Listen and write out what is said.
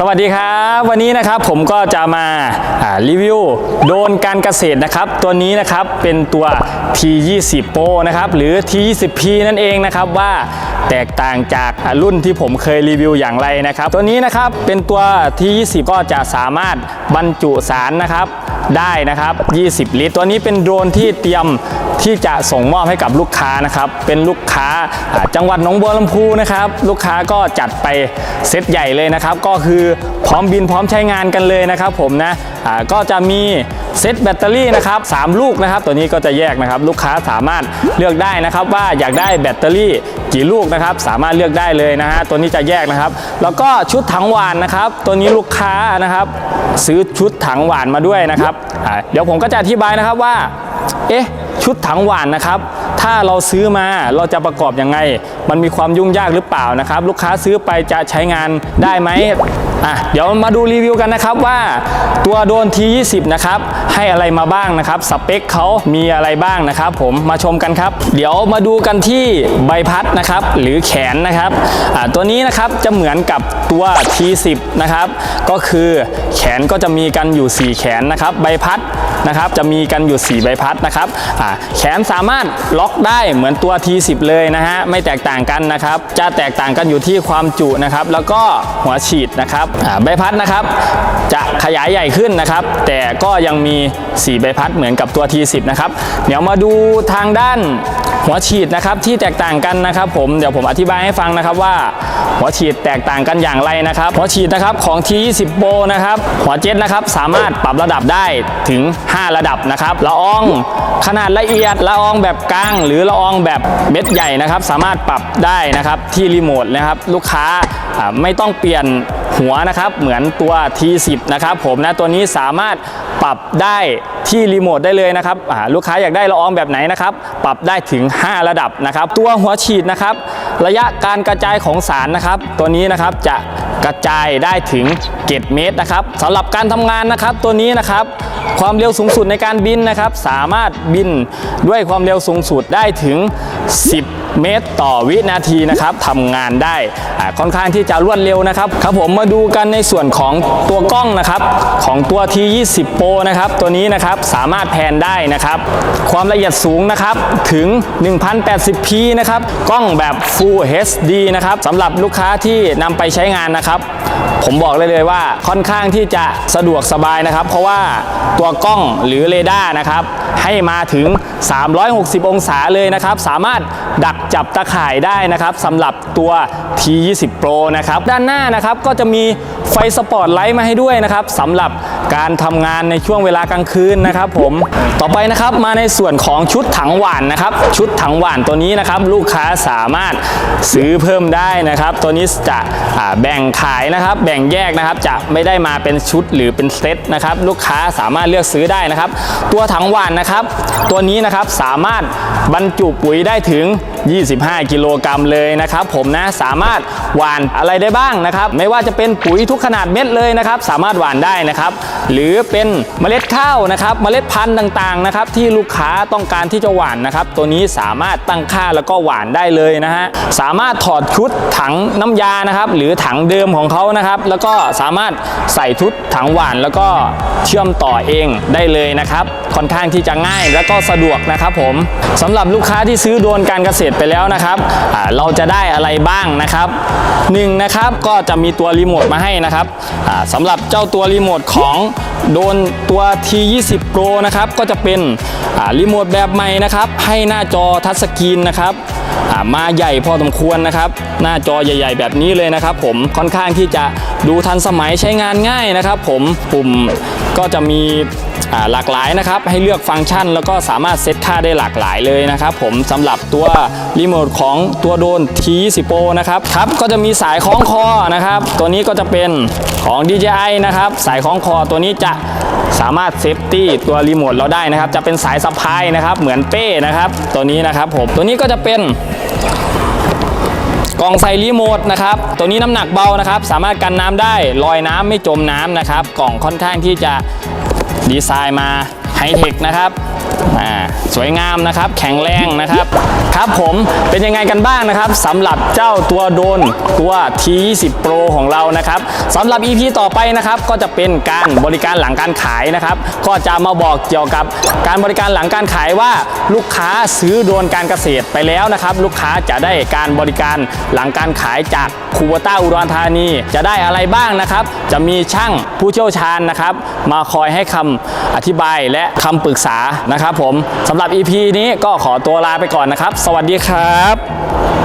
สวัสดีครับ วันนี้นะครับผมก็จะมาารีวิวโดนการเกษตรนะครับ ตัวนี้นะครับเป็นตัว T20 Pro นะครับหรือ T20P นั่นเองนะครับว่าแตกต่างจากรุ่นที่ผมเคยรีวิวอย่างไรนะครับ ตัวนี้นะครับเป็นตัว T20 ก็จะสามารถบรรจุสารนะครับได้นะครับ 20 ลิตร ตัวนี้เป็นโดรนที่เตรียม ที่จะส่งมอบให้กับลูกค้านะครับเป็นลูกค้าจังหวัดหนองบัวลำพูนะครับลูกค้าก็จัดไปเซตใหญ่เลยนะครับ ก็คือพร้อมบินพร้อมใช้งานกันเลยนะครับ ผมนะก็จะมีเซตแบตเตอรี่นะครับสามลูกนะครับ ตัวนี้ก็จะแยกนะครับ ลูกค้าสามารถเลือกได้นะครับ ว่าอยากได้แบตเตอรี่กี่ลูกนะครับ สามารถเลือกได้เลยนะฮะตัวนี้จะแยกนะครับ แล้วก็ชุดถังหวานนะครับ ตัวนี้ลูกค้านะครับ ซื้อชุดถังหวานมาด้วยนะครับเดี๋ยวผมก็จะอธิบายนะครับว่า เอ๊ะ ชุดถังหวานนะครับ ถ้าเราซื้อมาเราจะประกอบยังไง มันมีความยุ่งยากหรือเปล่านะครับ ลูกค้าซื้อไปจะใช้งานได้ไหม อะเดี๋ยวมาดูรีวิวกันนะครับว่าตัวโดน T20 นะครับให้อะไรมาบ้างนะครับสเปคเขามีอะไรบ้างนะครับ ผมมาชมกันครับ เดี๋ยวมาดูกันที่ใบพัดนะครับหรือแขนนะครับอ่าตัวนี้นะครับจะเหมือนกับตัว T10 นะครับก็คือแขนก็จะมีกันอยู่ 4 แขนนะครับใบพัดนะครับจะมีกันอยู่ 4 ใบพัดนะครับอ่าแขนสามารถล็อกได้เหมือนตัว T10 เลยนะฮะไม่แตกต่างกันนะครับจะแตกต่างกันอยู่ที่ความจุนะครับแล้วก็หัวฉีดนะครับใบพัดนะครับ จะขยายใหญ่ขึ้นนะครับ แต่ก็ยังมี 4 ใบพัดเหมือนกับตัว T10 นะครับ เดี๋ยวมาดูทางด้านหัวฉีดนะครับที่แตกต่างกันนะครับผมเดี๋ยวผมอธิบายให้ฟังนะครับว่า หัวฉีดแตกต่างกันอย่างไรนะครับหัวฉีดนะครับของ T20 Pro นะครับหัวเจ็ตนะครับสามารถปรับระดับได้ถึง 5 ระดับนะครับละอองขนาดละเอียดละอองแบบกลาง หรือละอองแบบเม็ดใหญ่นะครับ สามารถปรับได้นะครับที่รีโมทนะครับ ลูกค้าอ่าไม่ต้องเปลี่ยน หัวนะครับเหมือนตัว T10 นะครับผมนะตัวนี้สามารถปรับได้ที่รีโมทได้เลยนะครับลูกค้าอยากได้ละอองแบบไหนนะครับปรับได้ถึง 5 ระดับนะครับ ตัวหัวฉีดนะครับ ระยะการกระจายของสารนะครับ ตัวนี้นะครับจะกระจายได้ถึงเกตเมตรนะครับสำหรับการทำงานนะครับตัวนี้นะครับความเร็วสูงสุดในการบินนะครับ สามารถบินด้วยความเร็วสูงสุดได้ถึง 10เมตรต่อวินาทีนะครับทำงานได้ค่อนข้างที่จะรวดเร็วนะครับครับผมมาดูกันในส่วนของตัวกล้องนะครับ ของตัว T20 Pro นะครับตัวนี้นะครับสามารถแพนได้นะครับ ความละเอียดสูงนะครับถึง 1080p นะครับกล้องแบบ Full HD นะครับสำหรับลูกค้าที่นำไปใช้งานนะครับ ผมบอกเลยเลยว่าค่อนข้างที่จะสะดวกสบายนะครับ เพราะว่าตัวกล้องหรือเรดาร์นะครับให้มาถึง 360 องศาเลยนะครับ สามารถดักจับตะข่ายได้นะครับสำหรับตัว T20 Pro นะครับด้านหน้านะครับก็จะมีไฟสปอตไลท์มาให้ด้วยนะครับสำหรับการทำงานในช่วงเวลากลางคืนนะครับผมต่อไปนะครับมาในส่วนของชุดถังหวานนะครับชุดถังหวานตัวนี้นะครับลูกค้าสามารถซื้อเพิ่มได้นะครับ ตัวนี้จะแบ่งขายนะครับ แบ่งแยกนะครับจะไม่ได้มาเป็นชุดหรือเป็นเซตนะครับ ลูกค้าสามารถเลือกซื้อได้นะครับ ตัวถังหวานนะครับ ตัวนี้นะครับสามารถบรรจุปุ๋ยได้ถึง25 กิโลกรัมเลยนะครับผมนะสามารถหว่านอะไรได้บ้างนะครับ ไม่ว่าจะเป็นปุ๋ยทุกขนาดเม็ดเลยนะครับ สามารถหว่านได้นะครับ หรือเป็นเมล็ดข้าวนะครับ เมล็ดพันธุ์ต่างๆนะครับที่ลูกค้าต้องการที่จะหว่านนะครับ ตัวนี้สามารถตั้งค่าแล้วก็หว่านได้เลยนะฮะสามารถถอดชุดถังน้ำยานะครับ หรือถังเดิมของเขานะครับ แล้วก็สามารถใส่ชุดถังหว่านแล้วก็เชื่อมต่อเองได้เลยนะครับ ค่อนข้างที่จะง่ายแล้วก็สะดวกนะครับผมสำหรับลูกค้าที่ซื้อโดนการเกษตรไปแล้วนะครับเราจะได้อะไรบ้างนะครับหนึ่งนะครับก็จะมีตัวรีโมทมาให้นะครับสำหรับเจ้าตัวรีโมทของ โดนตัว T20 Pro นะครับ ก็จะเป็นรีโมทแบบใหม่นะครับ ให้หน้าจอทัชสกรีนนะครับมาใหญ่พอสมควรนะครับ หน้าจอใหญ่ ๆ แบบนี้เลยนะครับ ผมค่อนข้างที่จะดูทันสมัยใช้งานง่ายนะครับ ผมปุ่มก็จะมีหลากหลายนะครับ ให้เลือกฟังก์ชัน แล้วก็สามารถเซตค่าได้หลากหลายเลยนะครับ ผมสำหรับตัวรีโมทของตัวโดน T20 Pro นะครับครับก็จะมีสายคล้องคอนะครับ ตัวนี้ก็จะเป็นของ DJI นะครับ สายคล้องคอตัวนี้จะสามารถเซฟตี้ตัวรีโมทเราได้นะครับ จะเป็นสายสะพายนะครับ เหมือนเป้นะครับ ตัวนี้นะครับผมตัวนี้ก็จะเป็นกล่องใส่รีโมทนะครับ ตัวนี้น้ำหนักเบานะครับ สามารถกันน้ำได้ลอยน้ำไม่จมน้ำนะครับ กล่องค่อนข้างที่จะดีไซน์มาไฮเทคนะครับ อ่าสวยงามนะครับแข็งแรงนะครับครับผมเป็นยังไงกันบ้างนะครับสำหรับเจ้าตัวโดรนตัว T20 Pro ของเรานะครับสำหรับ EP ต่อไปนะครับก็จะเป็นการบริการหลังการขายนะครับ ก็จะมาบอกเกี่ยวกับการบริการหลังการขายว่าลูกค้าซื้อโดรนการเกษตรไปแล้วนะครับ ลูกค้าจะได้การบริการหลังการขายจากคูวต้าอุดรธานี จะได้อะไรบ้างนะครับ จะมีช่างผู้เชี่ยวชาญนะครับ มาคอยให้คำอธิบายและคำปรึกษานะครับผมสำหรับ EP นี้ก็ขอตัวลาไปก่อนนะครับ สวัสดีครับ